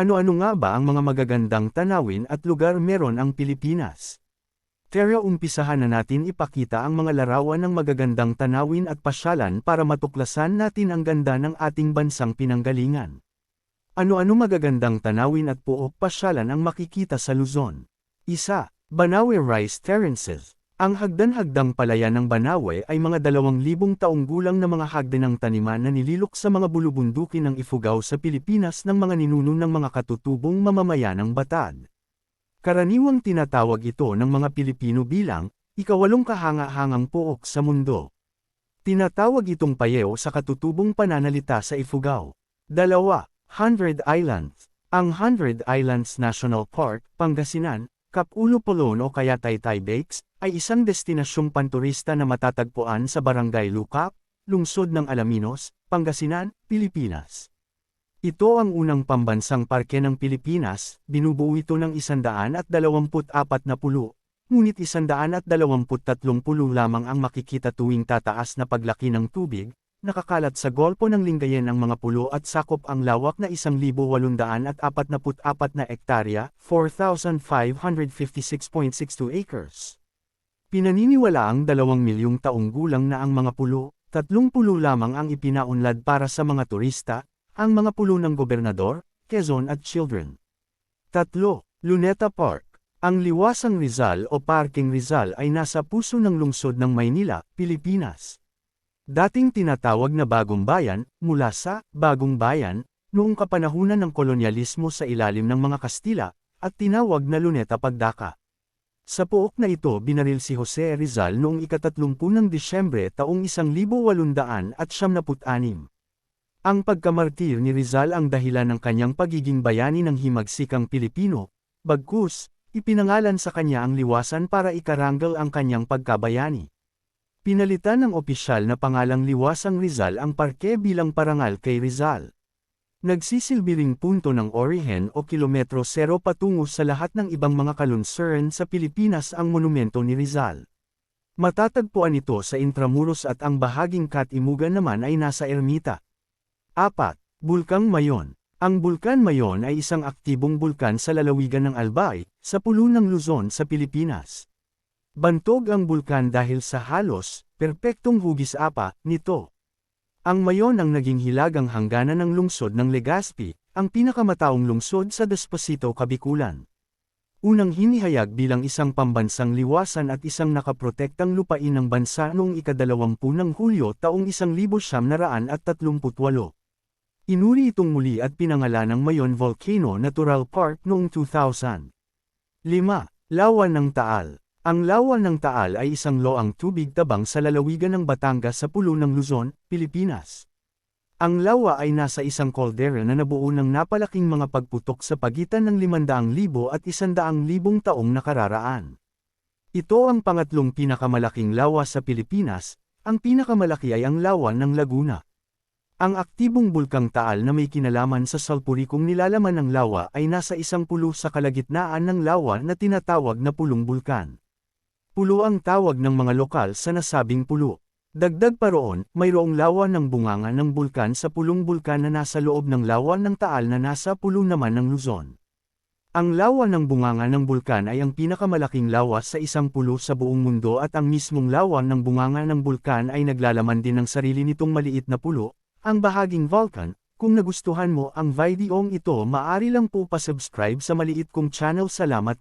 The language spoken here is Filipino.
Ano-ano nga ba ang mga magagandang tanawin at lugar meron ang Pilipinas? Tara umpisahan na natin ipakita ang mga larawan ng magagandang tanawin at pasyalan para matuklasan natin ang ganda ng ating bansang pinanggalingan. Ano-ano magagandang tanawin at puok pasyalan ang makikita sa Luzon? Isa, Banawe Rice Terraces. Ang hagdan-hagdang palayan ng Banawe ay mga dalawang libong taong gulang na mga hagdan ng taniman na nililok sa mga bulubunduki ng Ifugao sa Pilipinas ng mga ninuno ng mga katutubong mamamayan ng Batad. Karaniwang tinatawag ito ng mga Pilipino bilang, ikawalong kahanga-hangang pook sa mundo. Tinatawag itong payeo sa katutubong pananalita sa Ifugao. Dalawa, Hundred Islands. Ang Hundred Islands National Park, Pangasinan, Kapulo Polon o kaya Taytay Bakes, ay isang destinasyong panturista na matatagpuan sa Barangay Lukap, lungsod ng Alaminos, Pangasinan, Pilipinas. Ito ang unang pambansang parke ng Pilipinas, binubuo ito ng 124 na pulo, ngunit 123 pulo lamang ang makikita tuwing tataas na paglaki ng tubig, nakakalat sa golpo ng Lingayen ang mga pulo at sakop ang lawak na 1,844 na ektarya, 4,556.62 acres. Pinaniniwala ang 2 milyong taong gulang na ang mga pulo, tatlong pulo lamang ang ipinaunlad para sa mga turista, ang mga pulo ng gobernador, Quezon at Children. Tatlo, Luneta Park. Ang Liwasang Rizal o Parking Rizal ay nasa puso ng lungsod ng Maynila, Pilipinas. Dating tinatawag na Bagong Bayan, mula sa Bagong Bayan, noong kapanahunan ng kolonyalismo sa ilalim ng mga Kastila, at tinawag na Luneta Pagdaka. Sa pook na ito binaril si Jose Rizal noong ikatatlumpu ng Disyembre taong 1876. Ang pagkamartir ni Rizal ang dahilan ng kanyang pagiging bayani ng himagsikang Pilipino, bagkus, ipinangalan sa kanya ang liwasan para ikarangal ang kanyang pagkabayani. Pinalitan ng opisyal na pangalang Liwasang Rizal ang parke bilang parangal kay Rizal. Nagsisilbi punto ng orihen o kilometro sero patungo sa lahat ng ibang mga kalunsuran sa Pilipinas ang monumento ni Rizal. Matatagpuan ito sa Intramuros at ang bahaging Katimugan naman ay nasa Ermita. 4. Bulkang Mayon Ang Bulkan Mayon ay isang aktibong bulkan sa lalawigan ng Albay, sa pulo ng Luzon sa Pilipinas. Bantog ang bulkan dahil sa halos, perpektong hugis apa, nito. Ang Mayon ang naging hilagang hangganan ng lungsod ng Legazpi, ang pinakamataong lungsod sa Despacito Kabikulan. Unang hinihayag bilang isang pambansang liwasan at isang nakaprotektang lupain ng bansa noong ikadalawampu ng Hulyo taong 1938. Inuri itong muli at pinangalan ng Mayon Volcano Natural Park noong 2000. 5. Lawan ng Taal Ang Lawan ng Taal ay isang loang tubig tabang sa lalawigan ng Batangas sa pulo ng Luzon, Pilipinas. Ang lawa ay nasa isang caldera na nabuo ng napalaking mga pagputok sa pagitan ng 500,000 at 100,000 taong nakararaan. Ito ang pangatlong pinakamalaking lawa sa Pilipinas, ang pinakamalaki ay ang lawan ng Laguna. Ang aktibong bulkang Taal na may kinalaman sa sulpurikong nilalaman ng lawa ay nasa isang pulo sa kalagitnaan ng lawa na tinatawag na pulong bulkan. Pulo ang tawag ng mga lokal sa nasabing pulo. Dagdag pa roon, mayroong lawa ng bunganga ng bulkan sa pulong bulkan na nasa loob ng lawa ng Taal na nasa pulo naman ng Luzon. Ang lawa ng bunganga ng bulkan ay ang pinakamalaking lawa sa isang pulo sa buong mundo at ang mismong lawa ng bunganga ng bulkan ay naglalaman din ng sarili nitong maliit na pulo, ang bahaging Vulcan, kung nagustuhan mo ang videong ito maari lang po pa-subscribe sa maliit kong channel salamat